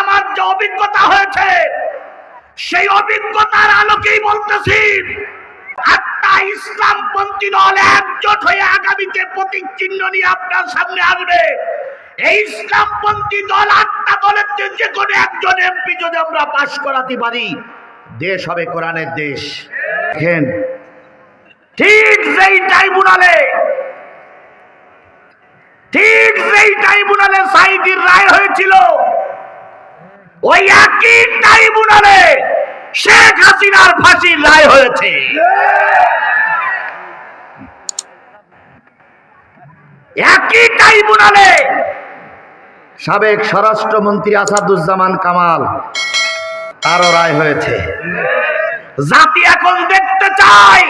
আমার যে অভিজ্ঞতা হয়েছে সেই অভিজ্ঞতার আলোকেই বলতেছি ইসলামপন্থী দল একজোট হয়ে আগামীতে প্রতীক চিহ্ন নিয়ে আপনার সামনে আসবে। এই ইসলামপন্থী দল আটটা দলের যে কোনো একজন এমপি যদি আমরা পাশ করাতে পারি, দেশ হবে কোরআনের দেশ। দেখেন, ঠিক সেই ট্রাইব্যুনালে, ঠিক সেই ট্রাইব্যুনালে সাইদির রায় হয়েছিল, ওই একই ট্রাইব্যুনালে শেখ হাসিনার ফাঁসির রায় হয়েছে। একই ট্রাইব্যুনালে সাবেক স্বরাষ্ট্রমন্ত্রী আসাদুজ্জামান কামাল তারও রায় হয়েছে। জাতি এখন দেখতে চায়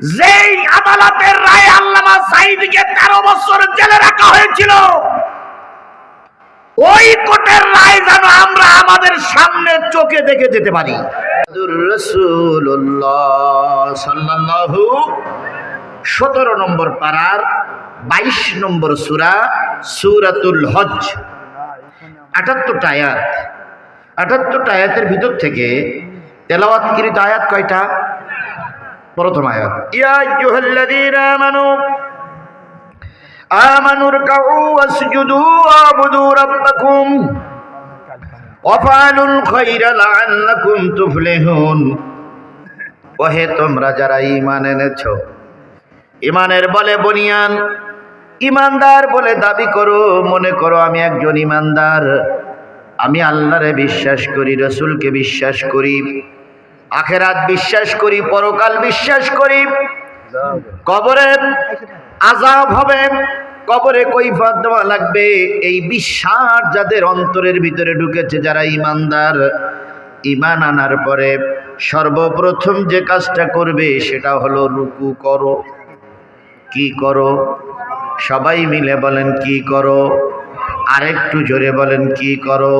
যেই আদালতের রায় আল্লামা সাইদকে তেরো বছর জেলে রাখা হয়েছিল ওই কোর্টের রায় যেন আমরা আমাদের সামনে চোখে দেখে যেতে পারি। সাল্লাল্লাহু সতেরো নম্বর পাড়ার বাইশ নম্বর সুরা, সুরাতুল হজ আটাত্তরটা আয়াত। আটাত্তরটা আয়াতের ভিতর থেকে তেলাওয়াতকৃত আয়াত কয়টা? প্রথম আয়াত আমানু রকাউ ওয়াসজুদু ওয়াবুদু রাব্বাকুম ওয়াফআলুল খায়রা লাআল্লাকুম তুফলিহুন। ওহে তোমরা যারা ঈমান এনেছো ঈমানের বলে বনিয়ান। ঈমানদার বলে দাবি করো, মনে করো আমি একজন ঈমানদার আমি আল্লাহরে বিশ্বাস করি, রসুলকে বিশ্বাস করি, আখেরাত বিশ্বাস করি, পরকাল বিশ্বাস করি। কবরে আজাব হবে, কবরে কৈফাত দেওয়া লাগবে। এই বিশ্বাস যাদের অন্তরের ভিতরে ঢুকেছে যারা ইমানদার, ইমান আনার পরে সর্বপ্রথম যে কাজটা করবে সেটা হলো রুকু করো। কি করো? সবাই মিলে বলেন, কি করো? আরেকটু জোরে বলেন, কি করো?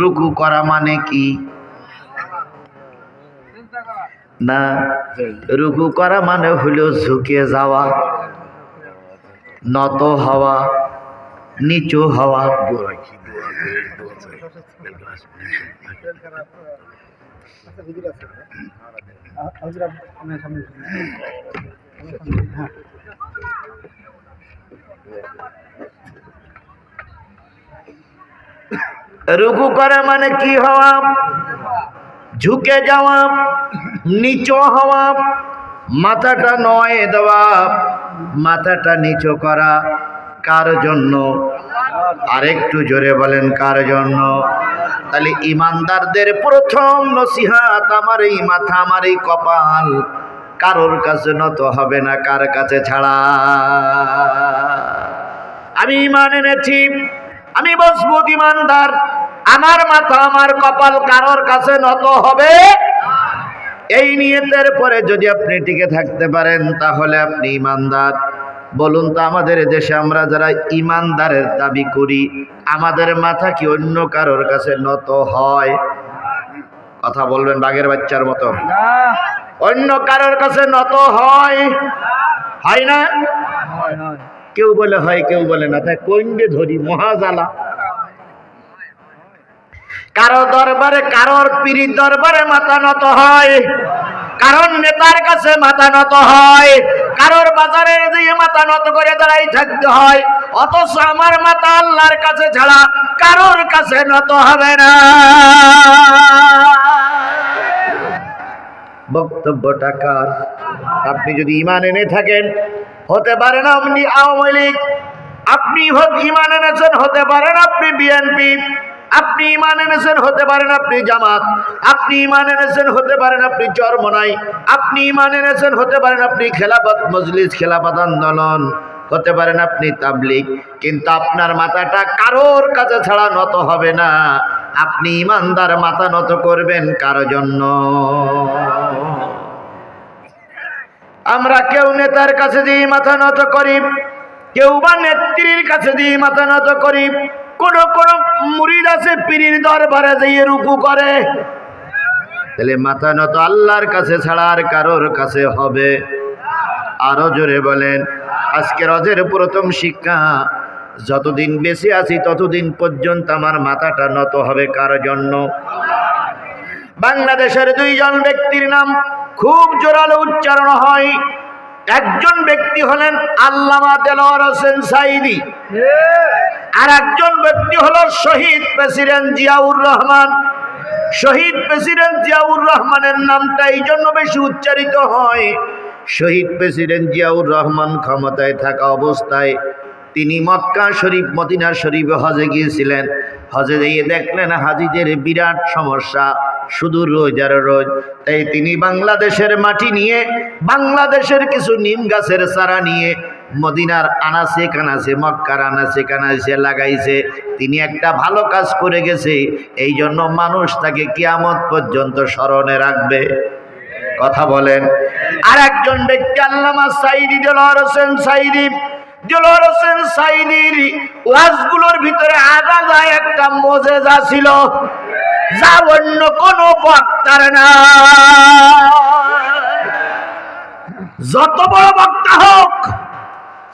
রুকু করা মানে কি? না, রুকু করা মানে হলো ঝুঁকে যাওয়া, নত হওয়া, নিচু হওয়া। রুকু করা মানে কি হওয়া? ঝুঁকে যাওয়া, নিচু হওয়া, মাথাটা নয় দেওয়া, মাথাটা নিচু করা, কার জন্য? আরেকটু জোরে বলেন, কার জন্য? তাহলে ইমানদারদের প্রথম নসিহাত, আমার এই মাথা, আমার এই কপাল। কারোর কাছে নত হবে না, কার কাছে ছাড়া। আমি ইমান এনেছি, আমি মজবুত ইমানদার, আমার মাথা, আমার কপাল কারোর কাছে নত হবে? এই নিয়তের পরে যদি আপনি টিকে থাকতে পারেন, তাহলে আপনি ইমানদার। বলুন তো, আমাদের দেশে আমরা যারা ইমানদারের দাবি করি, আমাদের মাথা কি অন্য কারোর কাছে নত হয়? কথা বলবেন বাঘের বাচ্চার মতো। অন্য কারোর কাছে নত হয়? হয় না? কেউ বলে হয়, কেউ বলে না। তাই কইন্ডে ধরি? মহাজালা। কারও দরবারে, কারোর পীরির দরবারে মাথা নত হয়। কারণ নেতার কাছে মাথা নত হয়। কারোর বাজারের দিয়ে মাথা নত করে দাঁড়াই থাকতে হয়। অথচ আমার মাথা আল্লাহর কাছে ছাড়া কারোর কাছে নত হবে না। বক্তব্যটা কার? আপনি যদি ইমান এনে থাকেন, হতে পারেন আপনি আওয়ামী লীগ। আপনি ইমান এনেছেন, হতে পারেন আপনি বিএনপি। আপনি ইমান এনেছেন, হতে পারেন আপনি জামাত। আপনি ইমান এনেছেন, হতে পারেন আপনি চরমনাই। আপনি ইমান এনেছেন, হতে পারেন আপনি খেলাফত মজলিস, খেলাফত আন্দোলন। হতে পারেন আপনি তাবলিক কিন্তু আপনার মাথাটা কারোর কাছে ছাড়া নত হবে না। আপনি ইমানদার, মাথা নত করবেন কারও জন্য? আমরা কেউ নেতার কাছে দিয়ে মাথা নত করি, কেউ বা নেত্রীর কাছে দিয়ে মাথা নত করি, কোন কোন মুরিদ আছে পীরির দরবারে দিয়ে রুকু করে? তাহলে মাথা নত আল্লাহর কাছে ছাড়া আর কারোর কাছে হবে? আরও জোরে বলেন আজকে রজের প্রথম শিক্ষা যতদিন বেঁচে আছি, ততদিন পর্যন্ত আমার মাথাটা নত হবে কার জন্য? বাংলাদেশের দুইজন ব্যক্তির নাম খুব জোরালো উচ্চারণ হয়। একজন ব্যক্তি হলেন আল্লামা দেলোয়ার হোসেন সাইদি। আর একজন ব্যক্তি হলো শহীদ প্রেসিডেন্ট জিয়াউর রহমান। শহীদ প্রেসিডেন্ট জিয়াউর রহমানের নামটা এই জন্য বেশি উচ্চারিত হয়। শহীদ প্রেসিডেন্ট জিয়াউর রহমান ক্ষমতায় থাকা অবস্থায় তিনি মক্কা শরীফ, মদিনা শরীফ হজে গিয়েছিলেন। হজে গিয়ে দেখলেন হাজিদের বিরাট সমস্যা, শুধু রোজ আর রোজ। তাই তিনি বাংলাদেশের মাটি নিয়ে, বাংলাদেশের কিছু নিম গাছের চারা নিয়ে মদিনার আনাসে কানাসে মক্কার আনাসে কানাসে লাগাইছে। তিনি একটা ভালো কাজ করে গেছে এই জন্য মানুষ তাকে কিয়ামত পর্যন্ত স্মরণে রাখবে। কথা বলেন। আর একজন ব্যক্তি আল্লামা সাইদি দেলোয়ার হোসেন সাইদি যা অন্য কোনো বক্তার যত বড় বক্তা হোক,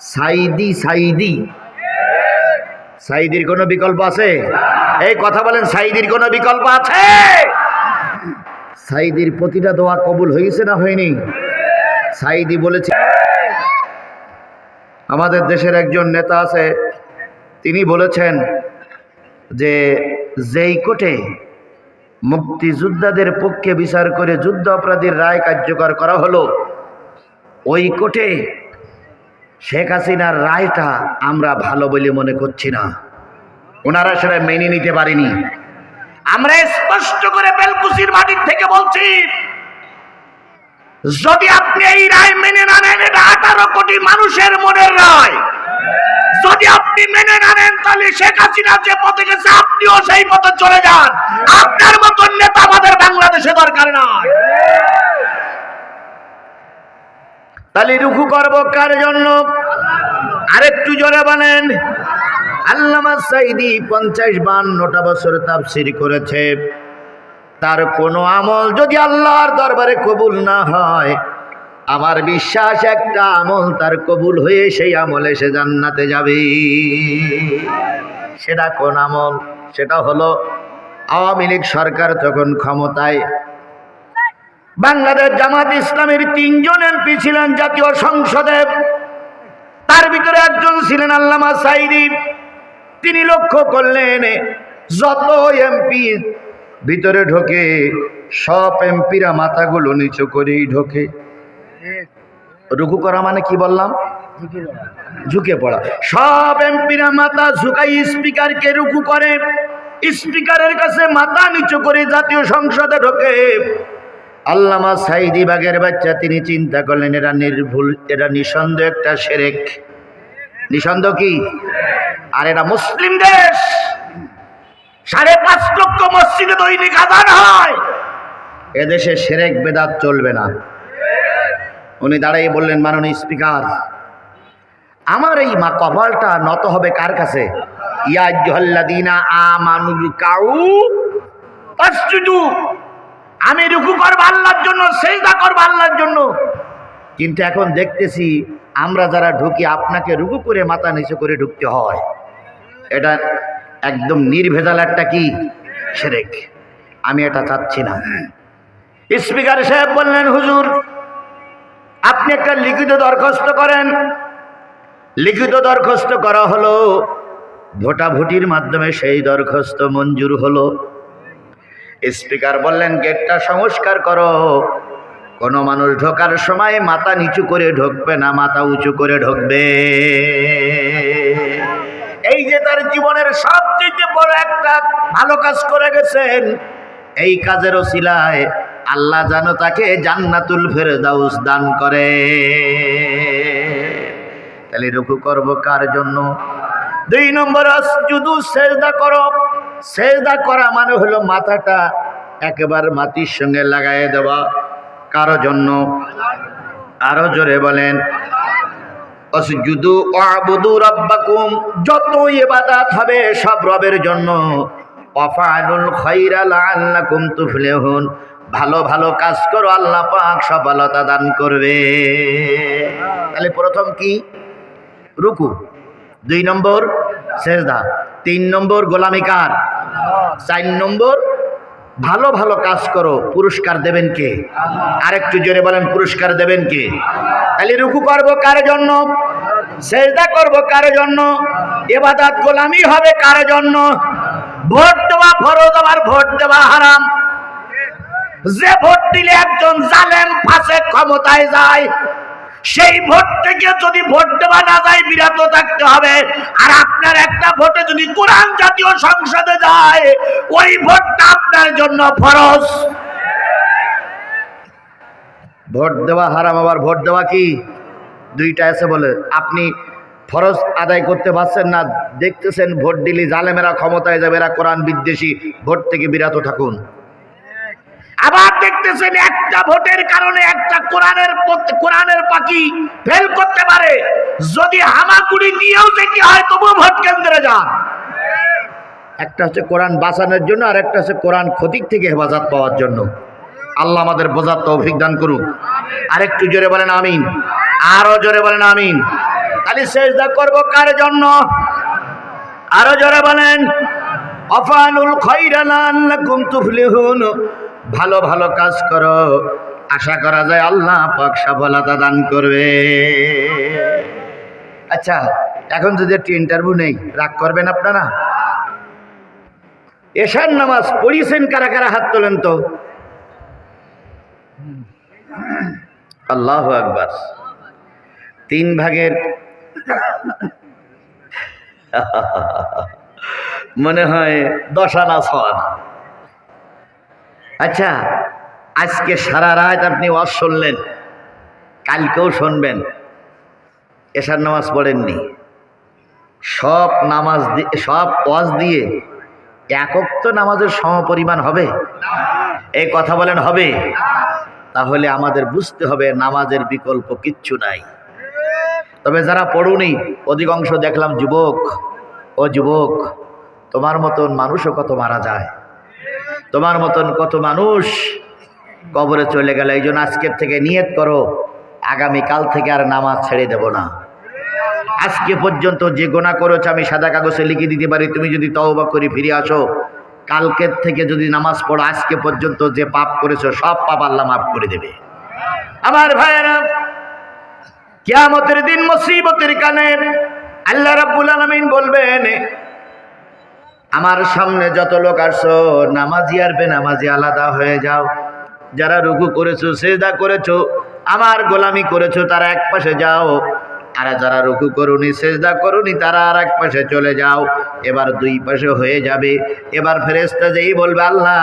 সাইদি সাইদি। সাইদির কোনো বিকল্প আছে? এই কথা বলেন, সাইদির কোনো বিকল্প আছে? সাইদির প্রতিটা দোয়া কবুল হয়েছে না হয়নি? সাইদি বলেছে আমাদের দেশের একজন নেতা আছে, তিনি বলেছেন যে যেই কোর্টে মুক্তিযোদ্ধাদের পক্ষে বিচার করে যুদ্ধ অপরাধীর রায় কার্যকর করা হলো, ওই কোর্টে শেখ হাসিনার রায়টা আমরা ভালো বলে মনে করছি না। ওনারা সেটা মেনে নিতে পারেনি। আমরা স্পষ্ট করে বেলকুচির মাটির থেকে বলছি যদি আপনি এই রায় মেনে না নেন, এটা আঠারো কোটি মানুষের মনের রায়। যদি আপনি মেনে না নেন, তাহলে শেখ হাসিনা যে পথে গেছে, আপনিও সেই পথে চলে যান। আপনার মতন নেতা আমাদের বাংলাদেশে দরকার নয় তাহলে রুখু করব কার জন্য? আরেকটু জোরে বলেন। আল্লামা সাইদি পঞ্চাশ বান্নটা বছর তাফসির করেছে। তার কোনো আমল যদি আল্লাহর দরবারে কবুল না হয়, আমার বিশ্বাস একটা আমল তার কবুল হয়ে সেই আমলে সে জান্নাতে যাবে। সেটা কোন আমল? সেটা হলো আওয়ামী লীগ সরকার তখন ক্ষমতায়। বাংলাদেশ জামাত ইসলামের তিনজন এমপি ছিলেন জাতীয় সংসদে। তার ভিতরে একজন ছিলেন আল্লামা সাইদি। তিনি লক্ষ্য করলেন, যত এমপি ভিতরে ঢোকে, সব এমপিরা মাথাগুলো নিচু করেই ঢোকে। রুকু করা মানে কি বললাম? ঝুঁকে পড়া। সব এমপিরা মাথা ঝুঁকাই স্পিকারকে রুকু করে। স্পিকারের কাছে মাথা নিচু করে জাতীয় সংসদে ঢোকে। আল্লামা সাইদি বাগের বাচ্চা, তিনি চিন্তা করলেন, এরা নির্ভুল, এরা নিঃসন্দেহ একটা সেরেক। নিঃসন্দেহ কি? আর এটা মুসলিম দেশ! সাড়ে পাঁচ লক্ষ মসজিদে দৈনিক আদান হয়। এদেশে সেরেক বেদাত চলবে না। উনি দাঁড়াই বললেন মাননীয় স্পিকার আমার এই মা কপালটা নত হবে কার কাছে? আমি রুকু করব আল্লাহর জন্য সেজদা করব আল্লাহর জন্য। কিন্তু এখন দেখতেছি আমরা যারা ঢুকি আপনাকে রুকু করে মাথা নিচু করে ঢুকতে হয়। এটা একদম নির্ভেজাল একটা কি? সেরেক। আমি এটা চাচ্ছি না। স্পিকার সাহেব বললেন, হুজুর, আপনি একটা লিখিত দরখাস্ত করেন। লিখিত দরখাস্ত করা হলো, ভোটাভুটির মাধ্যমে সেই দরখাস্ত মঞ্জুর হলো। স্পিকার বললেন, গেটটা সংস্কার করো। কোনো মানুষ ঢোকার সময় মাথা নিচু করে ঢুকবে না, মাথা উঁচু করে ঢুকবে। এই যে তার জীবনের সবচেয়ে বড় একটা ভালো কাজ করে গেছেন, এই কাজের ওসিলায় আল্লাহ যেন তাকে জান্নাতুল ফেরদাউস দান করে। তাহলে রুকু করব কার জন্য? দুই নম্বর শুধু সেজদা করো। সেজদা করা মানে হলো মাথাটা একেবারে মাটির সঙ্গে লাগাই দেওয়া। কারও জন্য? আরও জোরে বলেন। অসজুদু আবুদু রাব্বাকুম যত ইবাদত হবে সব রবের জন্য। অফানুল খাইরা লাআল্লাকুম তুফলিহুন, ভালো ভালো কাজ করো, আল্লাহ পাক সফলতা দান করবে। তাহলে প্রথম কি? রুকু। দুই নম্বর সেজদা। তিন নম্বর গোলামি কার? চার নম্বর ভালো ভালো কাজ করো, পুরস্কার দেবেন কে? আরেকটু জোরে বলেন, পুরস্কার দেবেন কে? তাহলে রুকু করব কার জন্য? সেজদা করব কার জন্য? এবাদাত গোলামি হবে কার জন্য? ভোট দেওয়া ফরজ, আবার ভোট দেওয়া হারাম। যে ভোট দিলে একজন জালেম ফাঁসে ক্ষমতায় যায়, সেই ভোট থেকে যদি ভোট দেওয়া না যায়, বিরত থাকতে হবে। আর আপনার একটা ভোটে যদি কোরআন জাতীয় সংসদে যায়, ওই ভোটটা আপনার জন্য ফরজ। ভোট দেওয়া হারাম, আবার ভোট দেওয়া কি? দুইটা আছে বলে। আপনি ফরজ আদায় করতে পারছেন না, দেখতেছেন ভোট দিলে জালেমেরা ক্ষমতায় যাবে, এরা কোরআন বিদ্বেষী, ভোট থেকে বিরত থাকুন। আবার দেখতেছেন একটা ভোটের কারণে একটা কোরআনের কোরআনের পাখি ফেল করতে পারে। যদি হামাগুড়ি নিয়েও দেখি হয় তবু ভোট কেন্দ্রে যান। একটা হচ্ছে কোরআন বাঁচানোর জন্য আর একটা হচ্ছে কোরআন ক্ষতির থেকে হেফাজত পাওয়ার জন্য। আল্লাহ আমাদের বোঝার তৌফিক দান করুক আরেকটু জোরে বলেন আমিন। আরও জোরে বলেন আমিন। তাহলে সেজদা করব কার জন্য? আরও জোরে বলেন। অফানুল খৈরালাল্লাকুম তুফলিহুন। ভালো ভালো কাজ করো। আশা করা যায় আল্লাহ পাক সফলতা দান করবে। আচ্ছা এখন যদি একটু ইন্টারভিউ নেই, রাগ করবেন আপনারা? এশার নামাজ পড়িয়েছেন কারা কারা হাত তোলেন তো? আল্লাহ আকবার। তিন ভাগের মনে হয় দশ আনা আচ্ছা আজকে সারা রাত আপনি ওয়াজ শুনলেন, কালকেও শুনবেন, এশার নামাজ পড়েননি। সব নামাজ সব ওয়াজ দিয়ে একক তো নামাজের সমপরিমাণ হবে? এই কথা বলেন হবে? তাহলে আমাদের বুঝতে হবে নামাজের বিকল্প কিচ্ছু নাই। তবে যারা পড়ুনি, অধিকাংশ দেখলাম যুবক, ও যুবক, তোমার মতন মানুষও কত মারা যায়। তোমার মতন কত মানুষ কবরে চলে গেল, এই জন্য আজকের থেকে নিয়ত করো আগামীকাল থেকে আর নামাজ ছেড়ে দেব না। আজকে পর্যন্ত যে গোনা করেছ, আমি সাদা কাগজে লিখে দিতে পারি, তুমি যদি তওবা করে ফিরে আসো কালকের থেকে যদি নামাজ পড়ো, আজকে পর্যন্ত যে পাপ করেছ, সব পাপ আল্লাহ মাফ করে দেবে। আমার ভাইয়েরা, কিয়ামতের দিন মুসিবতের কানে আল্লাহ রাব্বুল আলামিন বলবেন, আমার সামনে যত লোক আসছো নামাজি আর বেনামাজি আলাদা হয়ে যাও। যারা রুকু করেছ, সেজদা করেছ, আমার গোলামি করেছ, তারা এক পাশে যাও। আর যারা রুকু করুনি, সেজদা করুনি, তারা আর এক পাশে চলে যাও। এবার দুই পাশে হয়ে যাবে। এবার ফেরেস্তা যেই বলবে, আল্লাহ,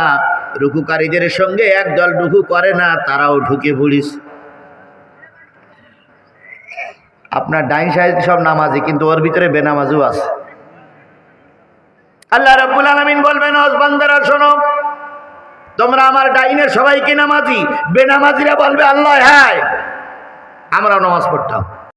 রুকুকারীদের সঙ্গে একদল রুকু করে না, তারাও ঢুকে পড়িস। আপনার ডাইন সাইড সব নামাজি, কিন্তু ওর ভিতরে বেনামাজিও আছে। আল্লাহ রাব্বুল আলামিন বলবেন, ওস বান্দারা, শোনো, তোমরা আমার ডাইনে সবাইকে নামাজি, বেনামাজিরা বলবে, আল্লাহ হ্যাঁ আমরাও নামাজ পড়তাম।